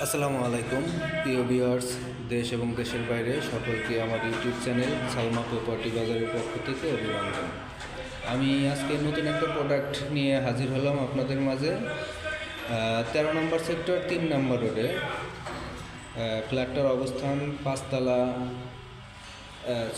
আসসালামু আলাইকুম, প্রিয় ভিউয়ার্স, দেশ এবং দেশের বাইরে সকলকে আমার ইউটিউব চ্যানেল সালমা প্রপার্টি বাজারের পক্ষ থেকে অভিনন্দন। আমি আজকে নতুন একটা প্রোডাক্ট নিয়ে হাজির হলাম আপনাদের মাঝে। তেরো নম্বর সেক্টর তিন নম্বর রোডে ফ্ল্যাটটার অবস্থান পাঁচতলা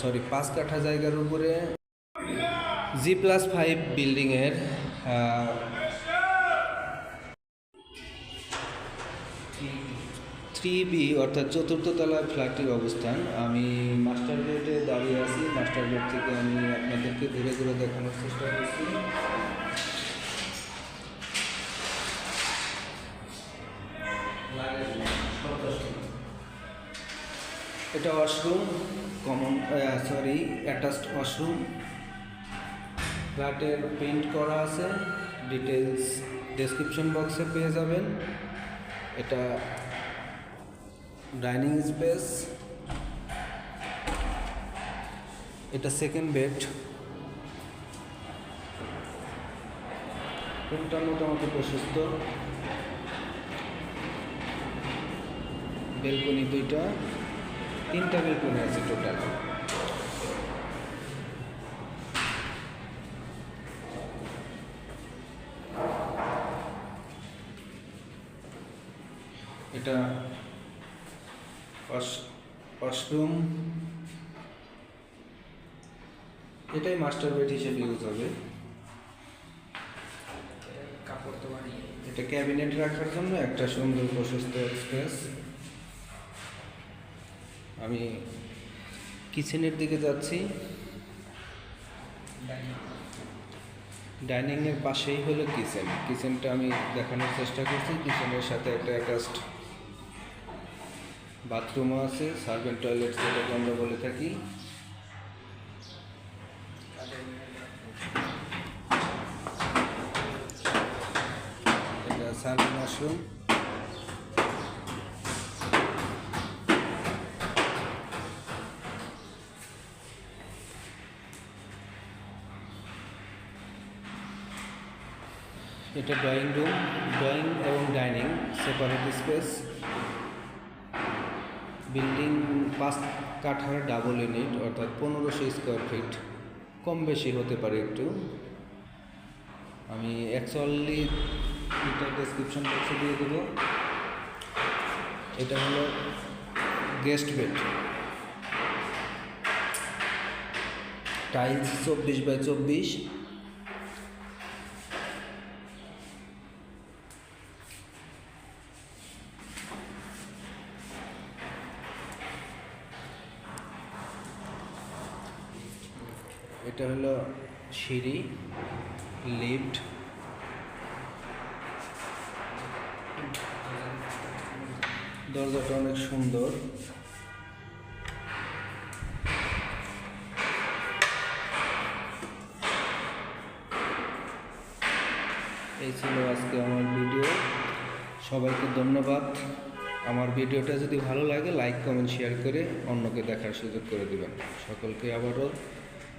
সরি পাঁচ কাঠা জায়গার উপরে। জি প্লাস ফাইভ বিল্ডিংয়ের থ্রি বি অর্থাৎ চতুর্থ তলায় ফ্ল্যাটটির অবস্থান। আমি মাস্টার গেটে দাঁড়িয়ে আছি। মাস্টার গেট থেকে আমি আপনাদেরকে ঘুরে ঘুরে দেখানোর চেষ্টা করছি। এটা washroom common sorry attached washroom ফ্ল্যাটের পেইন্ট করা আছে। ডিটেলস ডেসক্রিপশন বক্সে পেয়ে যাবেন। এটা ডাইনিং স্পেস। এটা সেকেন্ড বেড রুমটা মোটামুটি প্রশস্ত। বেলকনি দুইটা। তিনটা বেলকনি আছে টোটাল এটা ওয়াশরুম এটাই মাস্টার বেড হিসেবে ইউজ হবে। কাপড় তো এটা ক্যাবিনেট রাখার জন্য একটা সুন্দর প্রশস্ত স্পেস আমি কিচেনের দিকে যাচ্ছি। ডাইনিংয়ের পাশেই হলো কিচেন কিচেনটা আমি দেখানোর চেষ্টা করছি। কিচেনের সাথে একটা অ্যাটাচড বাথরুমও আছে, সার্ভেন্ট টয়লেট যেটাকে আমরা বলে থাকি। এটা সার্ভেন্ট এটা ড্রয়িং রুম, ড্রয়িং এবং ডাইনিং, সেপারেট স্পেস। বিল্ডিং পাঁচ কাঠার ডাবল ইউনিট অর্থাৎ পনেরোশো স্কোয়ার ফিট কম বেশি হতে পারে একটু। আমি অ্যাকচুয়ালি এটা ডেসক্রিপশন বক্সে দিয়ে দেবো। এটা হলো গেস্ট বেড টাইলস চব্বিশ বাই চব্বিশ। এটা হলো সিঁড়ি, লিফট। দরজাটা অনেক সুন্দর। এই ছিল আজকে আমার ভিডিও। সবাইকে ধন্যবাদ। আমার ভিডিওটা যদি ভালো লাগে লাইক কমেন্ট শেয়ার করে অন্যকে দেখার সুযোগ করে দিবেন। সকলকে আবারও